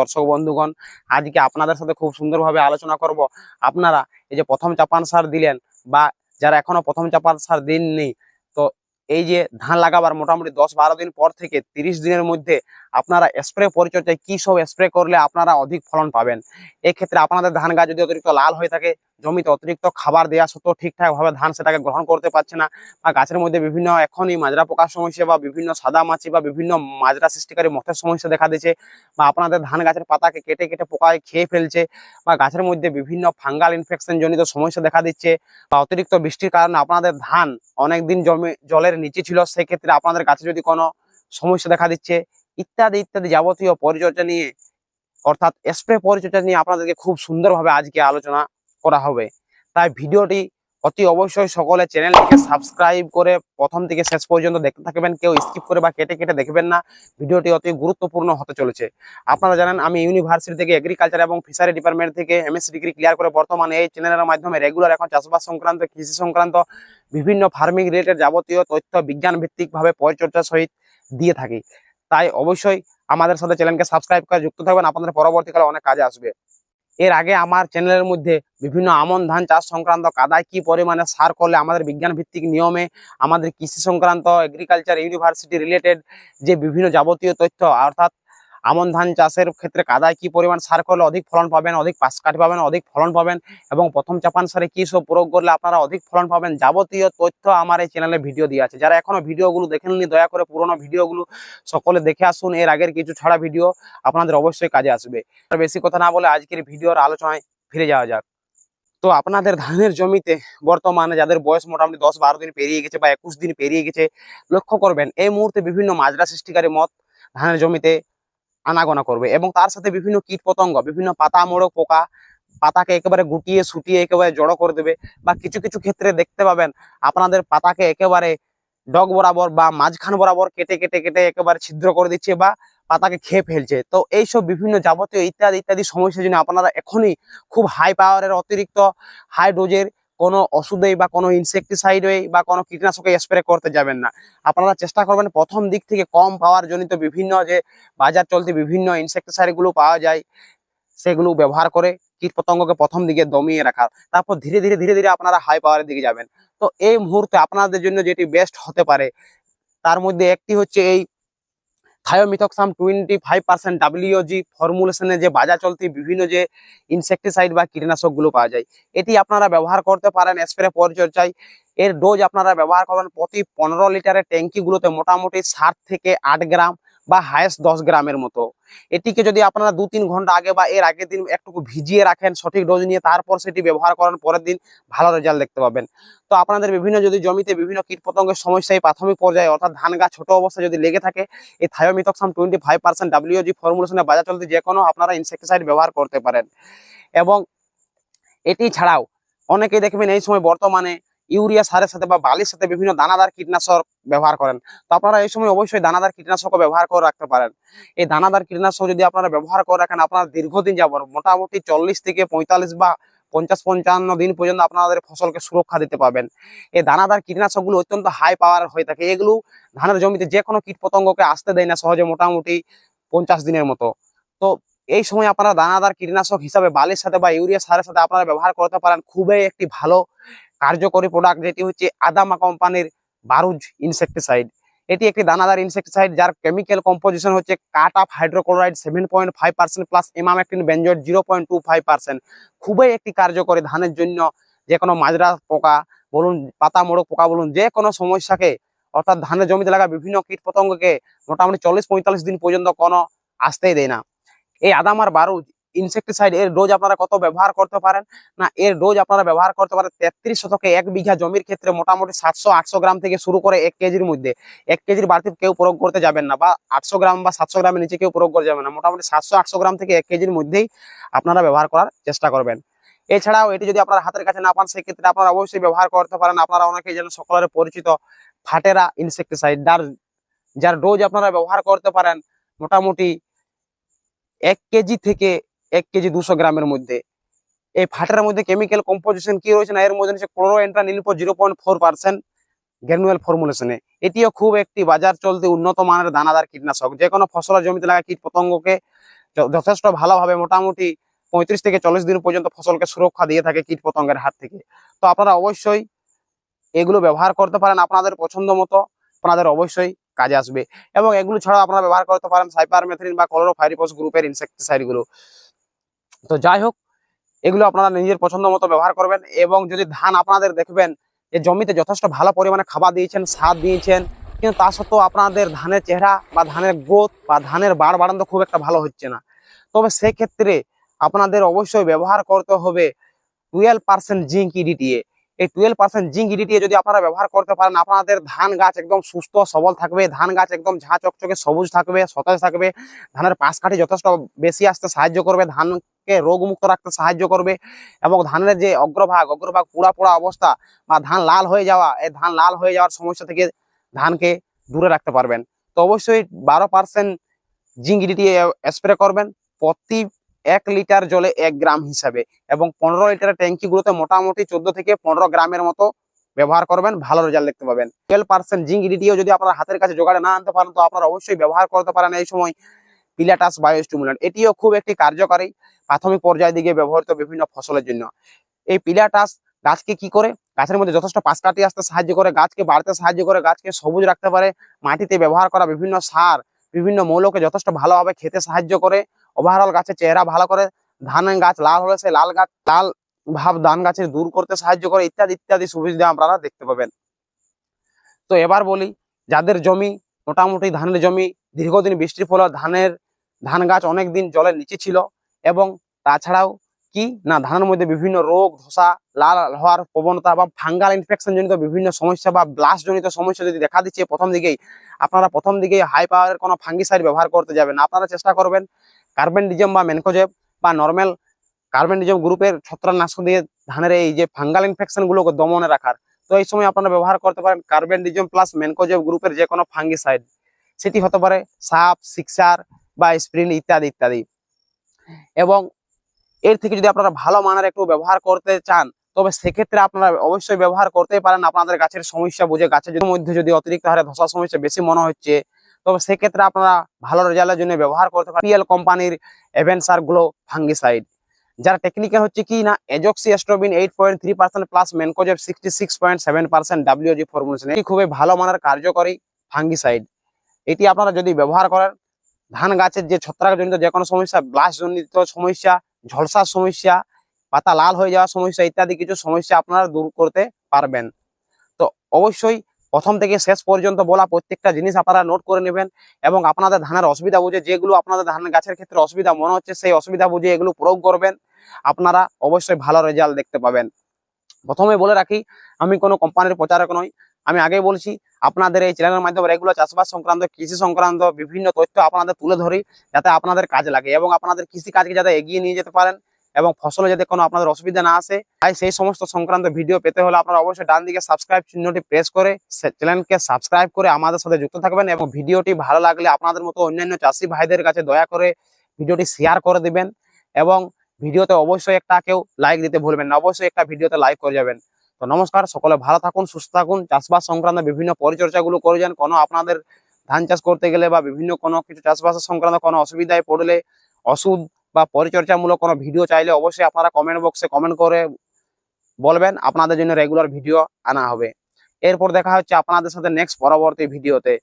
দর্শক বন্ধুগণ, আজকে আপনাদের সাথে খুব সুন্দরভাবে আলোচনা করব। আপনারা এই যে প্রথম চাপান সার দিলেন বা যারা এখনও প্রথম চাপান সার দিননি, তো এই যে ধান লাগাবার মোটামুটি দশ বারো দিন পর থেকে তিরিশ দিনের মধ্যে আপনারা স্প্রে পরিচর্যায় কি সব স্প্রে করলে আপনারা অধিক ফলন পাবেন? এক্ষেত্রে আপনাদের ধান গাছ যদি অতিরিক্ত লাল হয়ে থাকে, জমিতে অতিরিক্ত খাবার দেওয়া সত্ত্বেও ঠিকঠাকভাবে ধান সেটাকে গ্রহণ করতে পারছে না বা গাছের মধ্যে বিভিন্ন এখনই মাজরা পোকার সমস্যা বা বিভিন্ন সাদা মাছি বা বিভিন্ন মাজরা সৃষ্টিকারী মথের সমস্যা দেখা দিচ্ছে বা আপনাদের ধান গাছের পাতাকে কেটে কেটে পোকায় খেয়ে ফেলছে বা গাছের মধ্যে বিভিন্ন ফাঙ্গাল ইনফেকশন জনিত সমস্যা দেখা দিচ্ছে বা অতিরিক্ত বৃষ্টির কারণে আপনাদের ধান অনেকদিন জমি, জলের নিচে ছিল, সেক্ষেত্রে আপনাদের গাছে যদি কোনো সমস্যা দেখা দিচ্ছে ইত্যাদি ইত্যাদি যাবতীয় পরিচর্যা নিয়ে, অর্থাৎ স্প্রে পরিচর্যা নিয়ে আপনাদেরকে খুব সুন্দরভাবে আজকে আলোচনা করা হবে। তাই ভিডিওটি অতি অবশ্যই সকলে চ্যানেলটিকে সাবস্ক্রাইব করে প্রথম থেকে শেষ পর্যন্ত দেখতে থাকবেন। কেউ স্কিপ করে বা কেটে কেটে দেখবেন না। ভিডিওটি অতি গুরুত্বপূর্ণ হতে চলেছে। আপনারা জানেন, আমি ইউনিভার্সিটি থেকে এগ্রিকালচার এবং ফিশারি ডিপার্টমেন্ট থেকে এমএসসি ডিগ্রি ক্লিয়ার করে বর্তমানে এই চ্যানেলের মাধ্যমে রেগুলার এখন চাষবাস সংক্রান্ত, কৃষি সংক্রান্ত বিভিন্ন ফার্মিং রিলেটেড যাবতীয় তথ্য বিজ্ঞান ভিত্তিক ভাবে পরিচর্যার সহিত দিয়ে থাকি। তাই অবশ্যই আমাদের সাথে চ্যানেলকে সাবস্ক্রাইব করে যুক্ত থাকবেন। আপনাদের পরবর্তীকালে অনেক কাজে আসবে। এর আগে আমার চ্যানেলের মধ্যে বিভিন্ন আমন ধান চাষ সংক্রান্ত কাদায় কি পরিমাণে সার করলে আমাদের বিজ্ঞান ভিত্তিক নিয়মে আমাদের কৃষি সংক্রান্ত এগ্রিকালচার ইউনিভার্সিটি রিলেটেড যে বিভিন্ন যাবতীয় তথ্য, অর্থাৎ আমন ধান চাষের ক্ষেত্রে কাদায় কি পরিমাণ সার করলে অধিক ফলন পাবেন, অধিক পাশ কাঠি পাবেন, অধিক ফলন পাবেন? এবং প্রথম চাপান সারে কি সব প্রয়োগ করলে আপনারা অধিক ফলন পাবেন? যাবতীয় তথ্য আমার এই চ্যানেলে ভিডিও দিয়ে আছে। যারা এখনও ভিডিওগুলো দেখেননি দয়া করে পুরোনো ভিডিওগুলো সকলে দেখে আসুন। এর আগের কিছু ছাড়া ভিডিও আপনাদের অবশ্যই কাজে আসবে। আর বেশি কথা না বলে আজকের ভিডিওর আলোচনায় ফিরে যাওয়া যাক। তো আপনাদের ধানের জমিতে বর্তমানে যাদের বয়স মোটামুটি দশ বারো দিন পেরিয়ে গেছে বা একুশ দিন পেরিয়ে গেছে, লক্ষ্য করবেন, এই মুহূর্তে বিভিন্ন মাজরা সৃষ্টিকারী মত ধানের জমিতে আনাগোনা করবে এবং তার সাথে বিভিন্ন কীট পতঙ্গ বিভিন্ন পাতা মোড়ক পোকা, পাতাকে একেবারে গুটিয়ে শুটিয়ে একেবারে জড়ো করে দেবে বা কিছু কিছু ক্ষেত্রে দেখতে পাবেন আপনাদের পাতাকে একেবারে ডগ বরাবর বা মাঝখান বরাবর কেটে কেটে কেটে একেবারে ছিদ্র করে দিচ্ছে বা পাতাকে খেয়ে ফেলছে। তো এইসব বিভিন্ন যাবতীয় ইত্যাদি ইত্যাদি সমস্যার জন্য আপনারা এখনই খুব হাই পাওয়ারের অতিরিক্ত হাই ডোজের কোনো ওষুধেই বা কোনো ইনসেকটিসাইডে বা কোনো কীটনাশকে স্প্রে করতে যাবেন না। আপনারা চেষ্টা করবেন প্রথম দিক থেকে কম পাওয়ার জনিত বিভিন্ন যে বাজার চলতে বিভিন্ন ইনসেকটিসাইডগুলো পাওয়া যায়, সেগুলো ব্যবহার করে কীট পতঙ্গকে প্রথম দিকে দমিয়ে রাখার তারপর ধীরে ধীরে ধীরে ধীরে আপনারা হাই পাওয়ারের দিকে যাবেন। তো এই মুহূর্তে আপনাদের জন্য যেটি বেস্ট হতে পারে, তার মধ্যে একটি হচ্ছে এই thiamethoxam twenty five percent WG ফর্মুলেশনে যে বাজার চলতি বিভিন্ন যে ইনসেকটিসাইড বা কীটনাশকগুলো পাওয়া যায়, এটি আপনারা ব্যবহার করতে পারেন স্প্রে পরিচর্যায়। এর ডোজ আপনারা ব্যবহার করেন প্রতি পনেরো লিটারের ট্যাঙ্কিগুলোতে মোটামুটি সাত থেকে আট গ্রাম। বা হায়েস্ট দশ গ্রামের মতো। এটিকে যদি আপনারা দু তিন ঘণ্টা আগে বা এর আগের দিন একটু ভিজিয়ে রাখেন, সঠিক ডোজ নিয়ে, তারপর সেটি ব্যবহার করেন, পরের দিন ভালো রেজাল্ট দেখতে পাবেন। তো আপনাদের বিভিন্ন যদি জমিতে বিভিন্ন কীট পতঙ্গের সমস্যা এই প্রাথমিক পর্যায়ে, অর্থাৎ ধান গাছ ছোট অবস্থায় যদি লেগে থাকে, এই thiamethoxam twenty five percent WG ফর্মুলেশনে বাজার চলতে যে কোনো আপনারা ইনসেকটিসাইড ব্যবহার করতে পারেন। এবং এটি ছাড়াও অনেকেই দেখবেন এই সময় বর্তমানে ইউরিয়া সারের সাথে বা বালির সাথে বিভিন্ন দানাদার কীটনাশক ব্যবহার করেন। তো আপনারা এই সময় অবশ্যই দানাদার কীটনাশকও ব্যবহার করে রাখতে পারেন। এই দানাদার কীটনাশক যদি আপনারা ব্যবহার করে রাখেন, আপনারা দীর্ঘদিন যাবত মোটামুটি চল্লিশ থেকে পঁয়তাল্লিশ বা পঞ্চাশ পঞ্চান্ন দিন পর্যন্ত আপনাদের ফসলকে সুরক্ষা দিতে পারবেন। এই দানাদার কীটনাশকগুলো অত্যন্ত হাই পাওয়ার হয়ে থাকে। এগুলো ধানের জমিতে যে কোনো কীট পতঙ্গকে আসতে দেয় না সহজে মোটামুটি পঞ্চাশ দিনের মতো। তো এই সময় আপনারা দানাদার কীটনাশক হিসাবে বালির সাথে বা ইউরিয়া সারের সাথে আপনারা ব্যবহার করতে পারেন। খুবই একটি ভালো কার্যকরী প্রোডাক্ট যেটি হচ্ছে আদামা কোম্পানির বারুজ ইনসেকটিসাইড এটি একটি দানাদার ইনসেকটিসাইড যার কেমিক্যাল কম্পোজিশন হচ্ছে cartap hydrochloride seven point five percent plus emamectin benzoate zero point two five percent খুবই একটি কার্যকরী ধানের জন্য যে কোনো মাজরা পোকা বলুন, পাতা, মোড়ক পোকা বলুন, যে কোনো সমস্যাকে অর্থাৎ ধানের জমিতে লাগা বিভিন্ন কীট পতঙ্গকে মোটামুটি চল্লিশ পঁয়তাল্লিশ দিন পর্যন্ত কোনো আসতেই দেয় না। এই আদামার বারুদ ইনসেকটিসাইড এর ডোজ আপনারা কত ব্যবহার করতে পারেন? না, এর ডোজ আপনারা ব্যবহার করতে পারেন তেত্রিশ শতকে এক বিঘা জমির ক্ষেত্রে মোটামুটি সাতশো, আটশো গ্রাম থেকে শুরু করে এক কেজির মধ্যে। এক কেজির বাড়তি কেউ প্রয়োগ করতে যাবেন না বা আটশো গ্রাম বা সাতশো গ্রামের নিচে কেউ প্রয়োগ করে যাবেন না। মোটামুটি সাতশো, আটশো গ্রাম থেকে এক কেজির মধ্যেই আপনারা ব্যবহার করার চেষ্টা করবেন। এছাড়াও এটি যদি আপনার হাতের কাছে না পান, সেক্ষেত্রে আপনারা অবশ্যই ব্যবহার করতে পারেন। আপনারা অনেকেই যেন সকলের পরিচিত ফাটেরা ইনসেকটিসাইড যার যার ডোজ আপনারা ব্যবহার করতে পারেন, মোটামুটি এক কেজি থেকে এক কেজি দুশো গ্রামের মধ্যে। এই ফাটার মধ্যে কেমিক্যাল কম্পোজিশন কি রয়েছে না, এর মধ্যে রয়েছে chlorantraniliprole zero point four percent granular ফর্মুলেশনে এটিও খুব একটি বাজার চলতে উন্নত মানের দানাদার কীটনাশক। যে কোনো ফসলের জমিতে লাগা কীট পতঙ্গকে যথেষ্ট ভালোভাবে মোটামুটি পঁয়ত্রিশ থেকে চল্লিশ দিন পর্যন্ত ফসলকে সুরক্ষা দিয়ে থাকে কীট পতঙ্গের হাত থেকে। তো আপনারা অবশ্যই এগুলো ব্যবহার করতে পারেন আপনাদের পছন্দ মতো, আপনাদের অবশ্যই কাজে আসবে। এবং এগুলো ছাড়াও আপনারা ব্যবহার করতে পারেন সাইপার মেথরিন বা ক্লোরোফাইরিপস গ্রুপের ইনসেকটিসাইডগুলো। তো যাই হোক, এগুলো আপনারা নিজের পছন্দ মতো ব্যবহার করবেন এবং যদি ধান আপনাদের দেখবেন যে জমিতে যথেষ্ট ভালো পরিমাণে খাবার দিয়েছেন, সার দিয়েছেন, কিন্তু তা সত্ত্বেও আপনাদের ধানের চেহারা বা ধানের গ্রোথ বা ধানের বাড় বাড়ানো খুব একটা ভালো হচ্ছে না। তবে সেক্ষেত্রে আপনাদের অবশ্যই ব্যবহার করতে হবে টুয়েলভ পার্সেন্ট জিঙ্ক ইডিটিএ এই টুয়েলভ পার্সেন্ট জিঙ্ক ইডিটিএ যদি আপনারা ব্যবহার করতে পারেন, আপনাদের ধান গাছ একদম সুস্থ, সবল থাকবে। ধান গাছ একদম ঝাঁ চকচকে, সবুজ থাকবে, সতেজ থাকবে। ধানের পাশ কাঠি যথেষ্ট বেশি আসতে সাহায্য করবে, ধানকে রোগমুক্ত রাখতে সাহায্য করবে এবং ধানের যে অগ্রভাগ অগ্রভাগ পোড়া পোড়া অবস্থা বা ধান লাল হয়ে যাওয়া, এই ধান লাল হয়ে যাওয়ার সমস্যা থেকে ধানকে দূরে রাখতে পারবেন। তো অবশ্যই বারো পার্সেন্ট জিঙ্ক ইডিটি স্প্রে করবেন। প্রতি এক লিটার জলে এক গ্রাম হিসাবে এবং পনেরো লিটারের ট্যাঙ্কিগুলোতে মোটামুটি চোদ্দ থেকে পনেরো গ্রামের মতো ব্যবহার করবেন, ভালো রেজাল্ট দেখতে পাবেন। টুয়েলভ পার্সেন্ট জিঙ্ক ইডিটিও যদি আপনার হাতের কাছে জোগাড়ে না আনতে পারেন, তো আপনারা অবশ্যই ব্যবহার করতে পারেন এই সময় পিলাটাস বায়োস্টিমুলেন্ট এটিও খুব একটি কার্যকারী প্রাথমিক পর্যায়ে দিকে ব্যবহৃত বিভিন্ন ফসলের জন্য। এই পিলাটাস গাছকে কি করে? গাছের মধ্যে যথেষ্ট পাশ কাটিয়ে আসতে সাহায্য করে, গাছকে বাড়তে সাহায্য করে, গাছকে সবুজ রাখতে পারে, মাটিতে ব্যবহার করা বিভিন্ন সার, বিভিন্ন মৌলকে যথেষ্ট ভালোভাবে খেতে সাহায্য করে ওভারঅল গাছের চেহারা ভালো করে ধান গাছ লাল হলে সেই লাল গাছ, লাল ভাব ধান গাছের দূর করতে সাহায্য করে, ইত্যাদি ইত্যাদি সুবিধা আপনারা দেখতে পাবেন। তো এবার বলি, যাদের জমি, মোটামুটি ধানের জমি, দীর্ঘদিন বৃষ্টির ফলে ধানের, ধান গাছ অনেক দিন জলের নিচে ছিল এবং তাছাড়াও কি? না, ধানের মধ্যে বিভিন্ন রোগ, ধসা, লাল হওয়ার প্রবণতা বা ফাঙ্গাল ইনফেকশন জনিত বিভিন্ন সমস্যা বা ব্লাস্ট জনিত সমস্যা যদি দেখা দিচ্ছে, প্রথম দিকেই আপনারা প্রথম দিকেই হাই পাওয়ারের কোনো ফাঙ্গিসাইড ব্যবহার করতে যাবেন। আপনারা চেষ্টা করবেন কার্বেন্ডিজম বা মেনকোজেব বা নর্মাল কার্বেন্ডিজম গ্রুপের ছত্রাকনাশক দিয়ে ধানের এই যে ফাঙ্গাল ইনফেকশনগুলোকে দমনে রাখার। তো এই সময় আপনারা ব্যবহার করতে পারেন কার্বেন্ডিজম প্লাস মেনকোজেব গ্রুপের যে কোনো ফাঙ্গিসাইড সেটি হতে পারে সাপ সিক্সার বা স্প্রিন ইত্যাদি ইত্যাদি। এবং এর থেকে যদি আপনারা ভালো মানের একটু ব্যবহার করতে চান, তবে সেক্ষেত্রে আপনারা অবশ্যই ব্যবহার করতেই পারেন। আপনাদের গাছের সমস্যা বুঝে গাছের মধ্যে যদি অতিরিক্ত হারে ধসা সমস্যা বেশি মনে হচ্ছে, তবে সেক্ষেত্রে আপনারা ভালো রেজাল্টের জন্য ব্যবহার করতে পারেন পিএল কোম্পানির এভেন্সারগুলো ফাঙ্গিসাইড যারা টেকনিক্যাল হচ্ছে কি না azoxystrobin eight point three percent plus mancozeb sixty six point seven percent WG formulation এটি খুবই ভালো মানের কার্যকরী ফাঙ্গিসাইড এটি আপনারা যদি ব্যবহার করেন, ধান গাছের যে ছত্রাকজনিত যে কোনো সমস্যা ব্লাস্ট জনিত সমস্যা ঝলসার সমস্যা, পাতা লাল হয়ে যাওয়ার সমস্যা ইত্যাদি কিছু সমস্যা আপনারা দূর করতে পারবেন। তো অবশ্যই প্রথম থেকে শেষ পর্যন্ত বলা প্রত্যেকটা জিনিস আপনারা নোট করে নেবেন এবং আপনাদের ধানের অসুবিধা বুঝে যেগুলো আপনাদের ধান গাছের ক্ষেত্রে অসুবিধা মনে হচ্ছে সেই অসুবিধা বুঝে এগুলো প্রয়োগ করবেন। আপনারা অবশ্যই ভালো রেজাল্ট দেখতে পাবেন। প্রথমে বলে রাখি, আমি কোনো কোম্পানির প্রচারক নই। আমি আগেই বলছি আপনাদের এই চ্যানেলের মাধ্যমে রেগুলার চাষবাস সংক্রান্ত, কৃষি সংক্রান্ত বিভিন্ন তথ্য আপনাদের তুলে ধরি, যাতে আপনাদের কাজে লাগে এবং আপনাদের কৃষি কাজকে যাতে এগিয়ে নিয়ে যেতে পারেন এবং ফসলে যাতে কোনো আপনাদের অসুবিধা না আসে। তাই সেই সমস্ত সংক্রান্ত ভিডিও পেতে হলে আপনারা অবশ্যই ডান দিকে সাবস্ক্রাইব চিহ্নটি প্রেস করে চ্যানেলকে সাবস্ক্রাইব করে আমাদের সাথে যুক্ত থাকবেন এবং ভিডিওটি ভালো লাগলে আপনাদের মতো অন্যান্য চাষি ভাইদের কাছে দয়া করে ভিডিওটি শেয়ার করে দিবেন এবং ভিডিওতে অবশ্যই একটা কেউ লাইক দিতে ভুলবেন না। অবশ্যই একটা ভিডিওতে লাইক করে যাবেন। তো নমস্কার, সকলে ভালো থাকুন, সুস্থ থাকুন। চাষবাস সংক্রান্ত বিভিন্ন পরিচর্যাগুলো করে যান। কোনো আপনাদের ধান চাষ করতে গেলে বা বিভিন্ন কোনো কিছু চাষবাসের সংক্রান্ত কোনো অসুবিধায় পড়লে, ওষুধ বা পরিচর্যামূলক কোনো ভিডিও চাইলে অবশ্যই আপনারা কমেন্ট বক্সে কমেন্ট করে বলবেন। আপনাদের জন্য রেগুলার ভিডিও আনা হবে। এরপর দেখা হচ্ছে আপনাদের সাথে নেক্সট পরবর্তী ভিডিওতে